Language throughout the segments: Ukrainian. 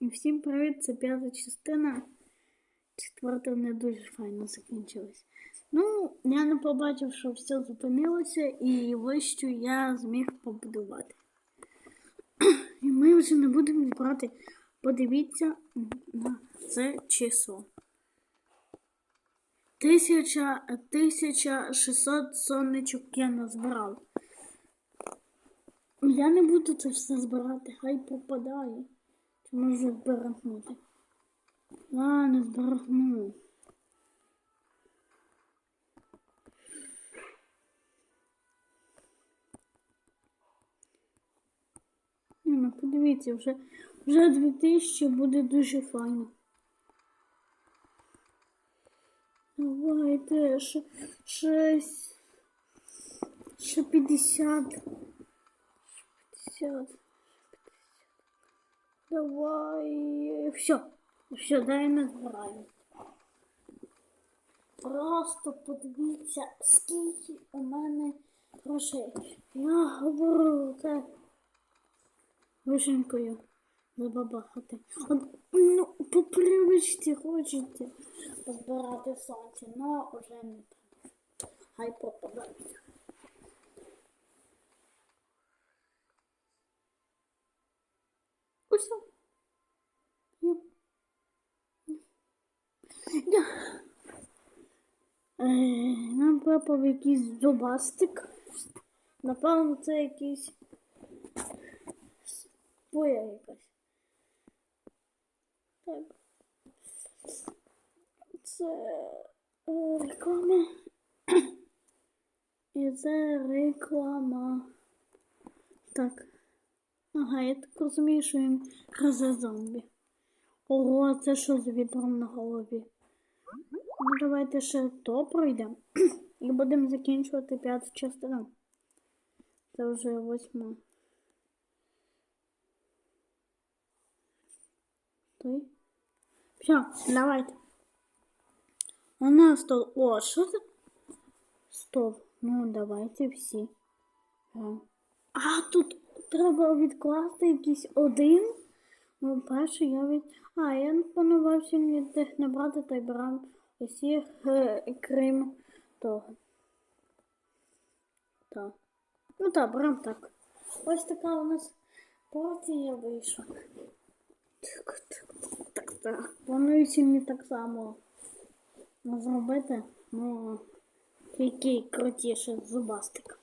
Всім привіт, це п'ята частина. Четверта не дуже файно закінчилась. Ну, я не побачив, що все зупинилося, і вищу я зміг побудувати. І ми вже не будемо брати. Подивіться на це число. 1600 сонечок я назбирав. Я не буду це все збирати, хай пропадає. Чи можу зберегнути? Ладно, зберегну. Ні, ну подивіться, вже, вже 2000 буде дуже файно. Давайте ще, шесть, ще 50. 50. Давай. Все. Все, дай не. Просто подивіться, скільки у мене грошей. Я говорю це вишенькою забабахати. Ну, по привичці хочете збирати сонце, але вже не треба. Хай пропадають. Усе. Я... Я... Е, нам випав якийсь зубастик. Напевно, це якийсь боя якась. Так. Це е, реклама. І це реклама. Так. Ага, я так розумію, що він гризе зомбі. Ого, це що з вітром на голові? Ну, давайте ще то пройдемо. І будемо закінчувати п'яту частину. Це вже восьма. Той. Все, давайте. У нас тут... О, що це? Стоп. Ну, давайте всі. А, тут треба відкласти якийсь один. Ну, перший я від... А, я планувався від тих не та й брав усіх е, крім того. Так. Ну так, брав так. Ось така у нас партія вийшла. Так, так, так, так. Планується мені так само зробити. Ну, який крутіше зубастик.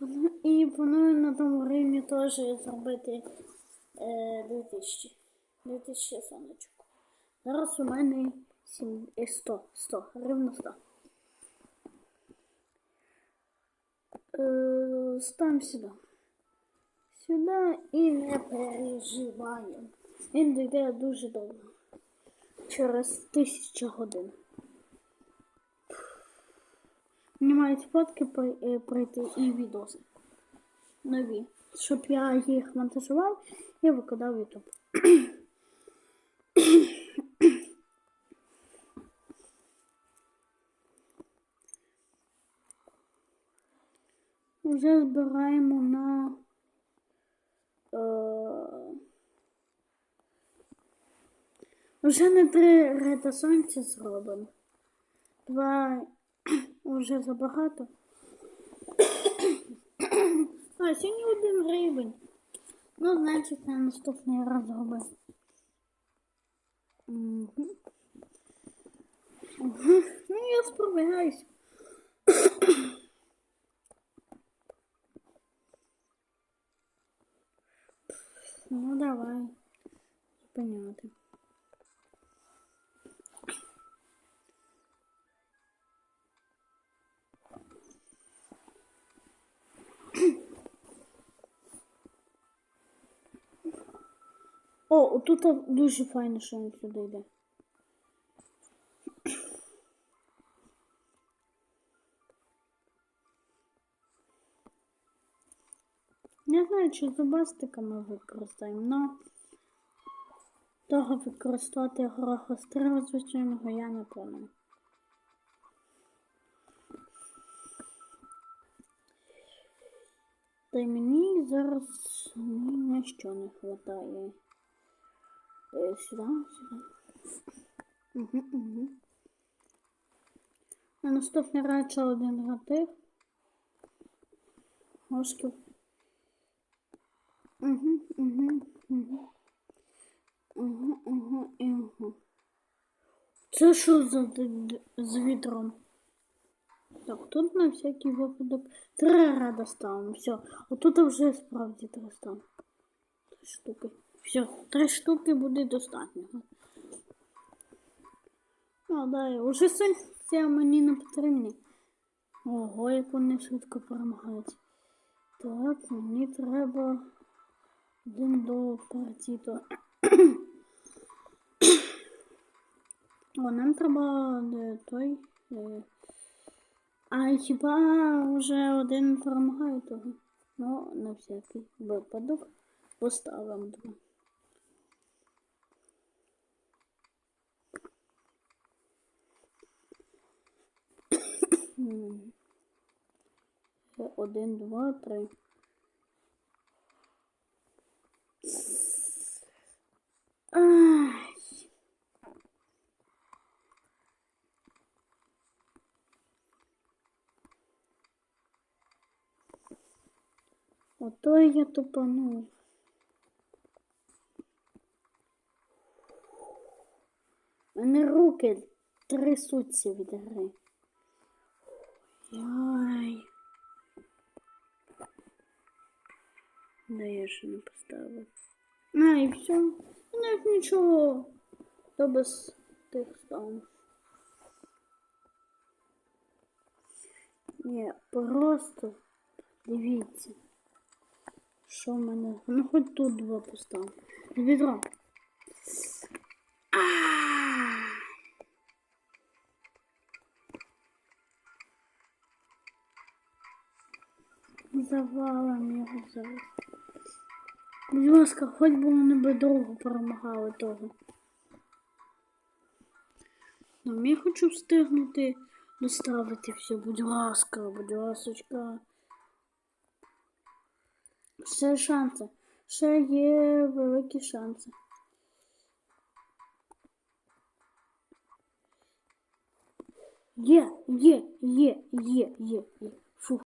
Планую- І планую на тому рівні теж зробити е, 2000. 2000 сонечок. Зараз у мене 7, е, 100, 100, рівно 100. Е, ставимо сюди. Сюди і не переживаємо. Він дійде дуже довго. Через тисячу годин. Мені мають фотки е, прийти і відоси. Нові. Щоб я їх монтажував і викладав в YouTube. Вже збираємо на е, вже не три реда сонця зробимо. Два вже забагато. А, сьогодні один гривень. Ну, значить, на наступний раз зробимо. Угу. Угу. Ну, я справляюсь. О, тут дуже файно, що він сюди йде. Не знаю, чи зубастика ми використаємо, але того використати горохострого звичайного я не планую. Та й мені зараз ні на що не вистачає. Сюди, сюди. Угу, угу. На наступний раз один гатив. Гошків. Угу, угу, угу. Угу, угу, угу. Це що за з вітром? Так, тут на всякий випадок три рада ставимо. Все. Отут вже справді три ставимо. Штуки. Все, три штуки буде достатньо. Ну, да, уже сонця мені не потрібні. Ого, як вони швидко перемагають. Так, мені треба один до партії. То... О, нам треба де, той. Е... А хіба вже один перемагає того? Ну, на всякий випадок поставимо. М. Це Один, два, три. Ото я тупанув. У мене руки трясуться від гри. Яй. Да я ще не поставив. А, і все. Навіть нічого. То без тих стан. Ні, просто дивіться. Що в мене? Ну хоч тут два поставив. Відро. Завалом його зараз. Будь ласка, хоч би вони би довго перемагали того. Ну, я хочу встигнути доставити все. Будь ласка, будь ласочка. Ще шанси. Ще є великі шанси. Є, є, є, є, є, є.